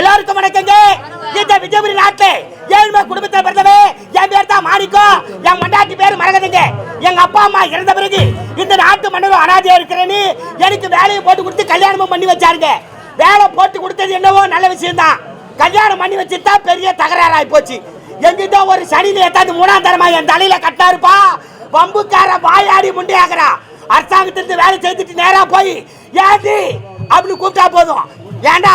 எல்லாருக்கும் வணக்கங்க. இந்த விஜயபுரி நாட்டில் ஏழ்மை குடும்பத்தை பிறந்தவே என் பேர் தான் மாணிக்கோ என் மண்டாட்டி பேர் மரகதுங்க. எங்க அப்பா அம்மா இறந்த பிறகு இந்த நாட்டு மன்னரும் அனாதையா இருக்கிறேன்னு எனக்கு வேலையை போட்டு கொடுத்து கல்யாணமும் பண்ணி வச்சாருங்க. வேலை போட்டு கொடுத்தது என்னவோ நல்ல விஷயம் தான் கல்யாணம் பண்ணி வச்சுட்டா பெரிய தகராறாய் போச்சு. எங்கிட்ட ஒரு சனியில எத்தாந்து மூணாம் தரமா என் தலையில கட்டாருப்பா வம்புக்கார வாயாடி முண்டையாகிறா அரசாங்கத்திலிருந்து வேலை செய்துட்டு நேரா போய் ஏண்டி? அப்படின்னு கூப்பிட்டா போதும். ஏண்டா?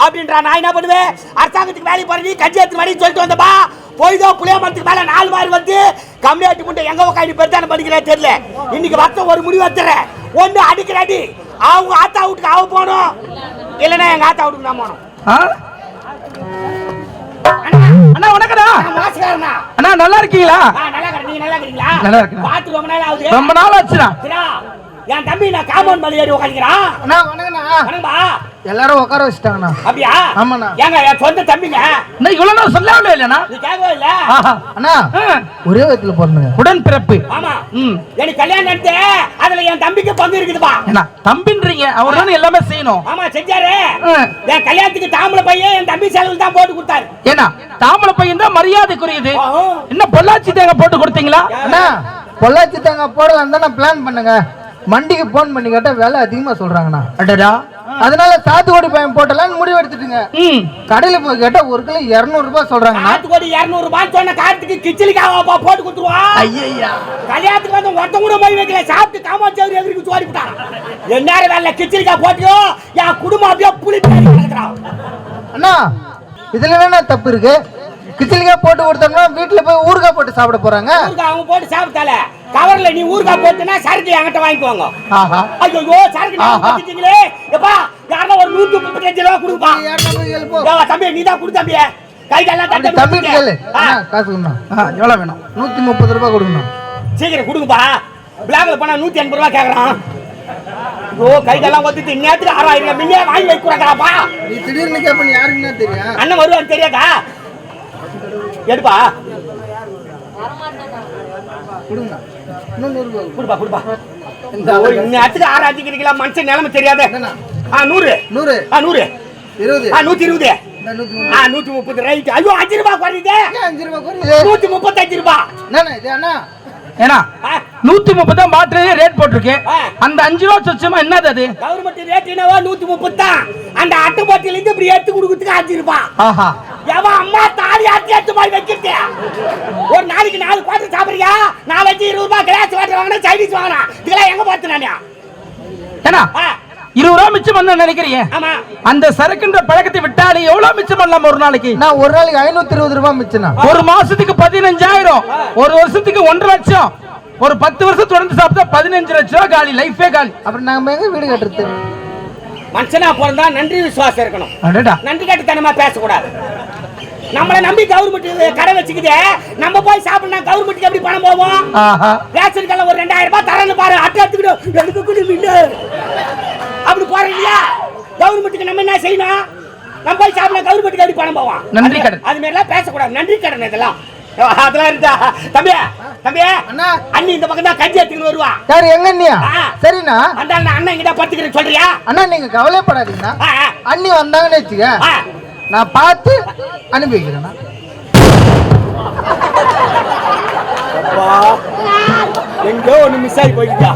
அப்படின்றா நான் என்ன பண்ணுவேன் அரசாங்கத்துக்கு வேலைக்கு போற நீ கட்சி எடுத்து வழி சொல்லிட்டு வந்தப்பா போய்தோ புளிய மரத்துக்கு மேல நாலு மாறு வந்து கம்யூனிட்டி முட்டை எங்க உட்காந்து பெருத்தான பண்ணிக்கிறேன் தெரியல. இன்னைக்கு வத்த ஒரு முடிவு வத்துறேன் ஒண்ணு அடிக்கிறாடி அவங்க ஆத்தா வீட்டுக்கு அவ போகணும். இல்லைன்னா எங்க ஆத்தா வீட்டுக்கு நான் ஆ? அண்ணா, நான் மோசக்காரனா அண்ணா நல்லா இருக்கீங்களா? நல்லா நீங்க நல்லா இருக்கிறீங்களா நல்லா இருக்கிறேன். பார்த்து ரொம்ப நாள் ஆகுது. ரொம்ப நாள் சரியா? என் தம்பி நான் காம்பவுண்ட் மேல ஏறி உட்காந்துக்கிறான் அண்ணா வணக்கண்ணா வணங்கப்பா எல்லாரும் உட்கார வச்சுட்டாங்கண்ணா. அப்படியா? ஆமாண்ணா. ஏங்க என் சொந்த தம்பிங்க? அண்ணா இவ்வளவு நாள் சொல்லவே இல்லைண்ணா நீ கேட்கவே இல்ல. அண்ணா ஆ. ஒரே விதத்துல பிறந்துங்க உடன் பிறப்பு ஆமா. ம். எனக்கு கல்யாணம் நடத்து அதுல என் தம்பிக்கு பங்கு இருக்குதுப்பா. என்ன தம்பின்றீங்க அவர் தானே எல்லாமே செய்யணும். ஆமா செஞ்சாரு. ஆ. என் கல்யாணத்துக்கு தாம்பளை பையன் என் தம்பி செலவு தான் போட்டு கொடுத்தாரு. ஏன்னா தாமரை பையன் தான் மரியாதைக்குரியது. என்ன பொள்ளாச்சி தேங்க போட்டு கொடுத்தீங்களா? அண்ணா பொள்ளாச்சி தேங்காய் போடலாம் தான் நான் பிளான் பண்ணுங்க. மண்டிக்கு போன் பண்ணி கேட்டா விலை அதிகமா சொல்றாங்கண்ணா. அடடா. அதனால சாத்துக்குடி பையன் போட்டலாம்னு முடிவு எடுத்துட்டுங்க. கடையில போய் கேட்டா ஒரு கிலோ இருநூறு ரூபாய் சொல்றாங்கண்ணா. நாட்டுக்கோடி இருநூறு ரூபாய் சொன்ன காட்டுக்கு கிச்சலிக்காக போட்டு கொடுத்துருவா. ஐயா கல்யாணத்துக்கு வந்து ஒருத்த கூட போய் வைக்கல சாப்பிட்டு காமாச்சவரி எதிர்க்கு சோடி விட்டான் எந்நேரம் வேலை கிச்சலிக்கா போட்டியோ என் குடும்பம் அப்படியே புளி அண்ணா இதுல என்ன தப்பு இருக்கு? கிச்சலிக்காய் போட்டு கொடுத்தோம்னா வீட்டுல போய் ஊறுகாய் போட்டு சாப்பிட போறாங்க. ஊறுகாய் அவங்க போட்டு சாப்பிட்டால கவர்ல நீ ஊறுகாய் போட்டுனா சரக்கு என்கிட்ட வாங்கிக்குவாங்க ஆஹா. ஐயோ சரக்கு நீங்க ஆஹா. கொடுத்துட்டீங்களே எப்பா யாரா ஒரு நூத்தி முப்பத்தஞ்சு ரூபா கொடுப்பா. தம்பி நீ தான் கொடு தம்பி கை கால்லாம் தட்டி தம்பி. கேளு. காசு ஆ, எவ்வளவு வேணும்? நூத்தி முப்பது ரூபாய் கொடுங்கண்ணா சீக்கிரம் கொடுங்கப்பா. பிளாக்ல போனா நூத்தி எண்பது ரூபா கேக்குறான். ஐயோ கை கால்லாம் ஒத்துட்டு நேரத்துக்கு ஆறாயிரம் முன்னே வாங்கி வைக்க கூடாதாப்பா நீ திடீர்னு கேப்ப யாருக்குன்னா தெரியும்? அண்ணன் வருவான்னு தெரியாதா? எடுப்பா. கொடுங்க. கொடுப்பா கொடுப்பா. ஓ, இந்நேரத்துக்கு ஆறு அடிக்கிறீங்களா மனுஷன் நிலைமை தெரியாத? ஆ நூறு. நூறு. ஆ நூறு. இருபது. ஆ நூத்தி இருபது. ஆ நூத்தி முப்பது ரைட் ஐயோ அஞ்சு ரூபாய் குறையுது. அஞ்சு ரூபாய் குறையுது? நூத்தி முப்பத்தஞ்சு ரூபாய். என்னண்ணா இது அண்ணா? ஏன்னா நூத்தி முப்பது தான் பாட்டிலே ரேட் போட்டிருக்கு. அந்த அஞ்சு ரூபா சொச்சமா என்னது அது? கவர்மெண்ட் ரேட் என்னவோ நூத்தி முப்பது தான். அந்த அட்டை பாட்டில இருந்து இப்படி எடுத்து கொடுக்கறதுக்கு அஞ்சு ரூபாய். ஆஹா. எவன் அம்மா போய் வைக்கிறது ஒரு நாளைக்கு நாலு குவாட்டர் சாப்பிடுறியா? நான் வச்சு இருபது ரூபாய் கிளாஸ் வாட்டர் வாங்கினா சைனீஸ் வாங்கினா. இதெல்லாம் எங்க பார்த்து நானே ஏன்னா ஆ, இருபது ரூபா மிச்சம் பண்ண நினைக்கிறீங்க ஆமா. அந்த சரக்குன்ற பழக்கத்தை விட்டாலே எவ்வளவு மிச்சம் பண்ணலாம் ஒரு நாளைக்கு? நான் ஒரு நாளைக்கு ஐநூத்தி இருபது ரூபாய் மிச்சனா ஒரு மாசத்துக்கு பதினஞ்சாயிரம். ஒரு வருஷத்துக்கு ஒன்றரை லட்சம். ஒரு பத்து வருஷம் தொடர்ந்து சாப்பிட்டா பதினஞ்சு லட்சம் ரூபா காலி லைஃபே காலி. அப்புறம் நாம எங்க வீடு கட்டுறது? மனுஷனா பிறந்தா நன்றி விசுவாசம் இருக்கணும். அடடா. நன்றி கட்டுத்தனமா பேசக்கூடாது. நம்மளை நம்பி கவர்மெண்ட் கடை வச்சுக்குது. நம்ம போய் சாப்பிடணும் கவர்மெண்ட்டுக்கு எப்படி பணம் போவோம் ஆஹா. ரேஷன் கடையில் ஒரு ரெண்டாயிரம் ரூபாய் தரேன்னு பாரு. அட்டை எடுத்துக்கிட்டு எனக்கு கூட மின்னு. அப்படி போறோம் இல்லையா கவர்மெண்ட்டுக்கு நம்ம என்ன செய்யணும்? நம்ம போய் சாப்பிடலாம் கவர்மெண்ட்டுக்கு எப்படி பணம் போவோம் நன்றி கடன். அது மாதிரிலாம் பேசக்கூடாது. நன்றி கடன் இதெல்லாம். அதெல்லாம் இருந்தா தம்பி தம்பி அண்ணா. அண்ணி இந்த பக்கம் தான் கஞ்சி எடுத்துக்கிட்டு வருவா. யார் எங்க அண்ணியா. சரிண்ணா. அந்த நான் அண்ணன் இங்கிட்ட படுத்துக்கிறேன் சொல்றியா? அண்ணா நீங்க கவலைப்படாதீங்கண்ணா அண்ணி வந்தாங்கன்னு வச்சுக்க. நான் பார்த்து அனுப்பி வைக்கிறேண்ணா எங்கோ ஒண்ணு மிஸ் ஆகி போயிட்டா.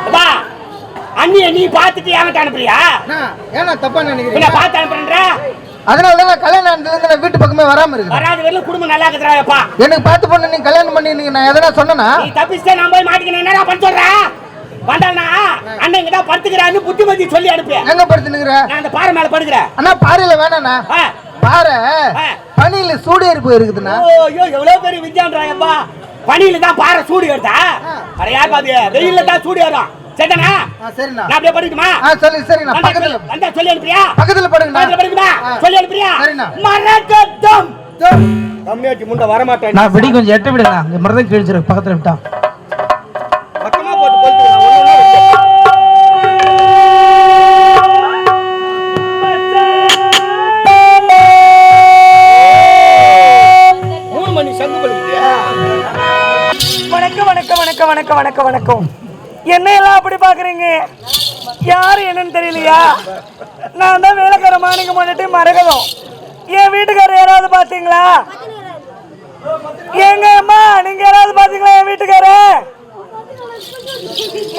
அப்பா அண்ணிய நீ பார்த்துட்டு என்கிட்ட அனுப்புறியா? ஏன்னா தப்பா என்ன நினைக்கிறீங்க பார்த்து அனுப்புறேன்ற? அதனால தான் கல்யாணம் நான் வீட்டு பக்கமே வராம வராத வரல குடும்பம் நல்லா இருக்குறாப்பா எனக்கு பார்த்து பொண்ணு நீங்க கல்யாணம் பண்ணி நான் எதனா சொன்னேனா? நீ தப்பிச்சுட்டே நான் போய் மாட்டிக்கணும் என்னடா பண்ண சொல்ற? வந்தானா? அண்ணன் தான் படுத்துக்கிறான்னு புத்திமதி சொல்லி அனுப்பு எங்க படுத்துனுக்குற? நான் அந்த பாறை மேல படுக்கிறேன். அண்ணா பாறையில வேணாண்ணா. பாறை. பனியில சூடு ஏறி இருக்குதுண்ணா. ஓ ஐயோ எவ்வளவு பெரிய விஜயான்றாயப்பா பனியில தான் பாறை சூடு ஏறுதா அட யாருப்பா அது வெயில்ல தான் சூடு ஏறும் சரிதானா? ஆ, சரிண்ணா. நான் அப்படியே படிக்குமா ஆ சொல்லி சரிண்ணா. பக்கத்துல வந்தா சொல்லி அனுப்புறியா? பக்கத்துல படுங்கண்ணா. பக்கத்துல படிக்குமா ஆ. சொல்லி அனுப்புறியா? சரிண்ணா. மரகதம் முண்டை வரமாட்டேன். நான் விடி கொஞ்சம் எட்ட விடுங்க மருதம் கிழிச்சிரு பக்கத்துல விட்டா. வணக்கம் வணக்கம் வணக்கம் வணக்கம். என்ன எல்லாம் அப்படி பாக்குறீங்க யாரு என்னன்னு தெரியலையா? நான் தான் வேலைக்கார மாணிக்க முன்னாடி மரகதம். என் வீட்டுக்காரர் யாராவது பாத்தீங்களா எங்க அம்மா நீங்க யாராவது பாத்தீங்களா என் வீட்டுக்கார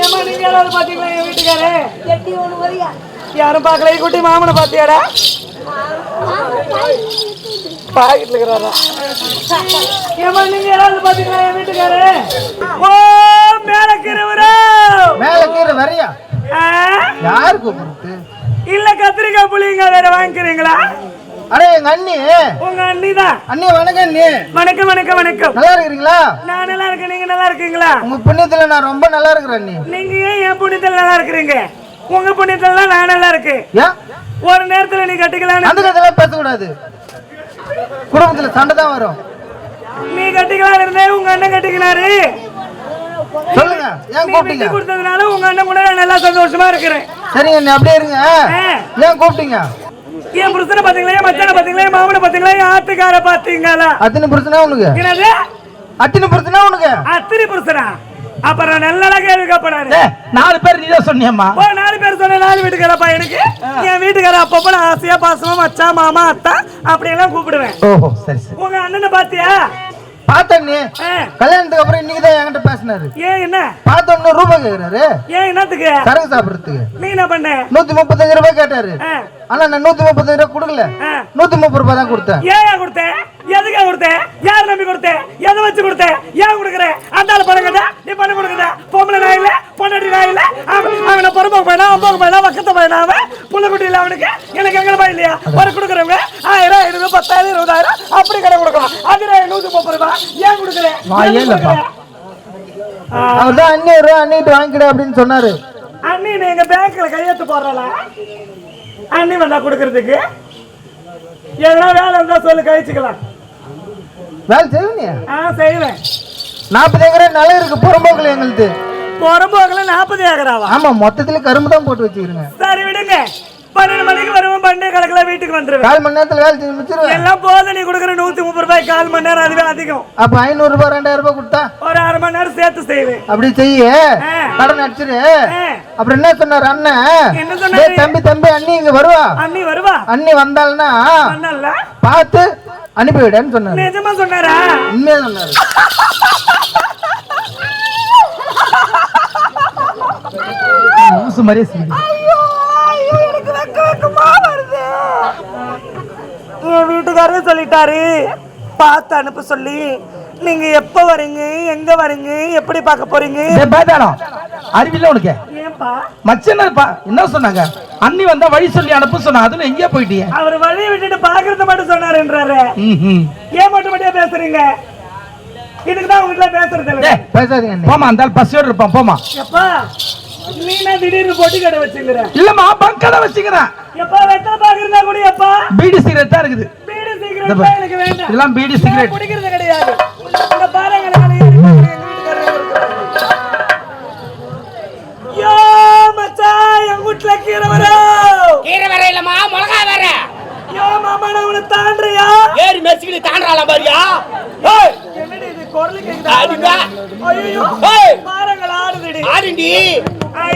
ஏம்மா நீங்க யாராவது பாத்தீங்களா என் வீட்டுக்காரு யாரும் பார்க்கல ಈ குட்டி மாமனை பாத்தியாடா பாக்கெட்ல இருக்கிறாரா? ஏம்மா நீங்க யாராவது பாத்தீங்களா என் வீட்டுக்காரு ஓ மேல கிரவரா மேல கீரை வரையா? யாரு கூப்பிடுறது? இல்ல கத்திரிக்காய் புளிங்க வேற வாங்கிக்கிறீங்களா? அடே எங்க அண்ணி. உங்க அண்ணி தான். அண்ணி வணக்கம் அண்ணி. வணக்கம் வணக்கம் வணக்கம். நல்லா இருக்கிறீங்களா? நான் நல்லா இருக்கேன். நீங்க நல்லா இருக்கீங்களா? உங்க புண்ணியத்துல நான் ரொம்ப நல்லா இருக்கிறேன் அண்ணி. நீங்க ஏன் என் புண்ணியத்துல நல்லா இருக்கிறீங்க? உங்க புண்ணியத்துல தான் நான் நல்லா இருக்கு. ஏன் ஒரு நேரத்துல நீ கட்டிக்கலான்னு அந்த கதையெல்லாம் பேசக்கூடாது. குடும்பத்துல சண்டை தான் வரும். நீ கட்டிக்கலாம் இருந்தே உங்க அண்ணன் கட்டிக்கினாரு. சொல்லுங்க ஏன் நீ கூப்பிட்டீங்க? கொடுத்ததுனால உங்க அண்ணன் கூட நான் நல்லா சந்தோஷமா இருக்கிறேன். சரிங்க அண்ணி அப்படியே இருங்க. ஏன் கூப்பிட்டீங்க? என் புருஷனை பாத்தீங்களா என் மச்சான பாத்தீங்களா என் மாமனை பாத்தீங்களா என் ஆத்துக்கார பாத்தீங்களா? அத்தனை பிரச்சனை உனக்கு? அத்தனை பிரச்சனை உனக்கு? அத்திரி புருஷனா? அப்புறம் நல்ல கேள்விக்கப்படாரு ஏ நாலு பேர் நீ தான் சொன்னியம்மா. ஓ நாலு பேர் சொன்ன நாலு வீட்டுக்காரப்பா எனக்கு? என் வீட்டுக்கார அப்பப்போ நான் ஆசையா பாசமா மச்சான் மாமா அத்தா அப்படி எல்லாம் கூப்பிடுவேன். ஓஹோ சரி சரி. உங்க அண்ணனை பாத்தியா? ஆ, கல்யாணத்துக்கு அப்புறம் இன்னைக்கு தான் என்கிட்ட பேசினாரு. ஏன் என்ன? பார்த்தோன்னு ரூபாய் கேக்குறாரு. ஏன் என்னத்துக்கு? சரக்கு சாப்பிடுறதுக்கு. நீ என்ன பண்ண? நூத்தி முப்பத்தஞ்சு ரூபாய் கேட்டாரு. ஆனா நான் நூத்தி முப்பத்தஞ்சு ரூபாய் கொடுக்கல. நூத்தி முப்பது ரூபாய் தான் கொடுத்தேன். ஏன் கொடுத்தேன்? எதுக்கா கொடுத்தேன்? யார் நம்பி கொடுத்தேன்? எதை வச்சு கொடுத்தேன்? ஏன் கொடுக்குறேன்? அந்த ஆள் பணம் கட்டா நீ பண்ண கொடுக்குற பொம்பளை நான் இல்ல பொண்டாட்டி நான் இல்ல. அவன் பொறுப்பாக போயினா ஒன்பது போயினா பக்கத்தை போயினா அவன் புள்ள குட்டி இல்ல அவனுக்கு. எனக்கு எங்க போய் இல்லையா? ஒரு கொடுக்குறவங்க ஆயிரம் ஐநூறு பத்தாயிரம் இருபதாயிரம் அப்படி கடை கொடுக்கலாம். அது நான் நூத்தி முப்பது ரூபாய் ஏன் கொடுக்குறேன் வாயே இல்லப்பா. அவர் தான் அண்ணி ரூபா அண்ணிட்டு வாங்கிக்கிடு அப்படின்னு சொன்னாரு. அண்ணி நீ எங்க பேங்க்ல கையெழுத்து போடுறல? அண்ணி வந்தா கொடுக்கறதுக்கு. எதனா வேலை இருந்தா சொல்லு கழிச்சுக்கலாம். வேலை செய்வீங்க? ஆ செய்வேன். நாற்பது ஏக்கரே நிலம் இருக்கு புறம்போக்கில் எங்களுது. புறம்போக்கில் நாற்பது ஏக்கராவா? ஆமா மொத்தத்துல கரும்பு தான் போட்டு வச்சுக்கிறேங்க. சரி விடுங்க. பன்னெண்டு மணிக்கு வருவோம் பன்னெண்டு கணக்கில் வீட்டுக்கு வந்துருவேன். கால் மணி நேரத்துல வேலை செஞ்சு முடிச்சிருவேன். எல்லாம் போதும் நீ கொடுக்குற நூத்தி முப்பது ரூபாய் கால் மணி நேரம் அதுவே அதிகம். அப்ப ஐநூறு ரூபாய் ரெண்டாயிரம் ரூபாய் கொடுத்தா? ஒரு அரை மணி நேரம் சேர்த்து செய்வேன். அப்படி செய்ய. கடன் அடிச்சிரு. அப்புறம் என்ன சொன்னார் அண்ணன் என்ன சொன்னாரு? டேய் தம்பி தம்பி அண்ணி இங்க வருவா? அண்ணி வருவா? அண்ணி வந்தாள்னா அண்ணல்ல பார்த்து அனுப்பிவிடன்னு சொன்னாரு. நிஜமா சொன்னாரா? உண்மையா சொன்னாரு. மாதிரியே வீட்டுக்காரே சொல்லிட்டாரு. பார்த்து அனுப்ப சொல்லி நீங்க எப்ப வரீங்க? எங்க வரீங்க? எப்படி பார்க்க போறீங்க? டேய் பேதாளம் அறிவில்ல உனக்கு. மச்சனப்பா என்ன சொன்னாங்க? அண்ணி வந்தா வழி சொல்லி அனுப்ப சொன்னா அதுல எங்கேயா போயிட்டியே. அவர் வழியை விட்டுட்டு பாக்குறத மட்டும் சொன்னாருன்றாரு. ஏன் மட்டும் மட்டும் பேசுறீங்க? இதுக்கு தான் உங்ககிட்ட பேசுறது இல்லை. பேசாதீங்க போமா அந்த பசியோட இருப்பான் போமா எப்பா நீ என்ன திடீர்னு பொட்டி கடை வச்சுங்கிற இல்லம்மா பங்கடை வச்சுக்கிறேன். எப்பா வெத்தலை பாக்குறதா கூட எப்பா? பீடி சிகரெட் தான் இருக்குது. இதெல்லாம் பீடி சிகரெட். குடிக்கிறது கிடையாது. இந்த பாருங்க எங்க. யோ மச்சான் என் வீட்டுல கீரை வரும் கீரை வர இல்லம்மா மிளகா வர. யோ மாமா நான் உன்னை தாண்டுறியா? ஏறி மெச்சுக்கிட்டு தாண்டாலாம் பாரியா? ஏய், என்னடி இது குரல் அடிங்க. கேக்குதா ஐயோ ஏய், மாரங்கள் ஆடுதுடி. ஆடுண்டி. ஐ